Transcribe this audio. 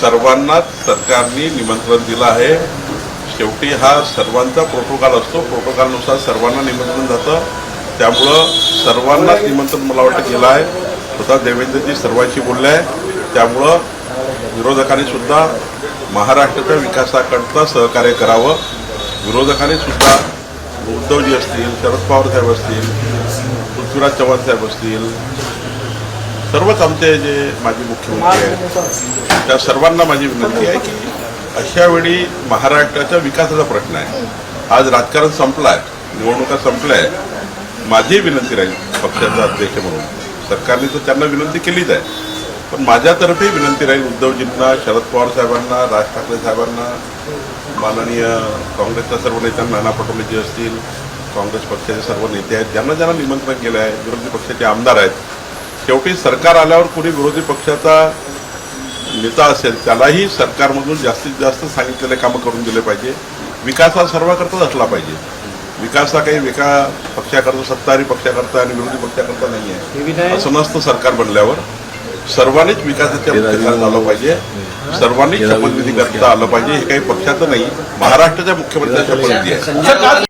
सर्वांनाच सरकारने निमंत्रण दिलं आहे. शेवटी हा सर्वांचा प्रोटोकॉल असतो. प्रोटोकॉलनुसार सर्वांना निमंत्रण जातं. त्यामुळं सर्वांनाच निमंत्रण मला वाटतं गेलं आहे. स्वतः देवेंद्रजी सर्वांशी बोलले आहे. त्यामुळं विरोधकांनी सुद्धा महाराष्ट्राच्या विकासाकरता सहकार्य करावं. विरोधकांनी सुद्धा उद्धवजी असतील शरद पवार साहेब असतील पृथ्वीराज चव्हाण साहेब असतील सर्वच आमचे जे माजी मुख्यमंत्री आहेत त्या सर्वांना माझी विनंती आहे की अशा वेळी महाराष्ट्राच्या विकासाचा प्रश्न आहे. आज राजकारण संपलं आहे निवडणुका संपल्या आहे माझी विनंती राहील पक्षाचा अध्यक्ष म्हणून. सरकारने तर त्यांना विनंती केलीच आहे. पण माझ्यातर्फे विनंती राहील उद्धवजींना शरद पवार साहेबांना राज ठाकरे साहेबांना माननीय काँग्रेसच्या सर्व नेत्यांना नाना पटोलेजी असतील काँग्रेस पक्षाचे सर्व नेते आहेत ज्यांना ज्यांना निमंत्रण केलं आहे विरोधी पक्षाचे आमदार आहेत शेवटी सरकार आल्यावर कोणी विरोधी पक्षाचा नेता असेल त्यालाही सरकारमधून जास्तीत जास्त सांगितलेले कामं करून दिले पाहिजे. विकास हा सर्वांकरताच असला पाहिजे. विकास हा काही एका पक्षाकरता सत्ताधारी पक्षाकरता आणि विरोधी पक्षाकरता नाही आहे असं नसतं सरकार बनल्यावर सर्वांनीच विकासाच्या मुख्यधारेत आलं पाहिजे. सर्वांनीच शपथविधी करता आलं पाहिजे. हे काही पक्षाचं नाही. महाराष्ट्राच्या मुख्यमंत्र्यांच्या शपथविधी आहे.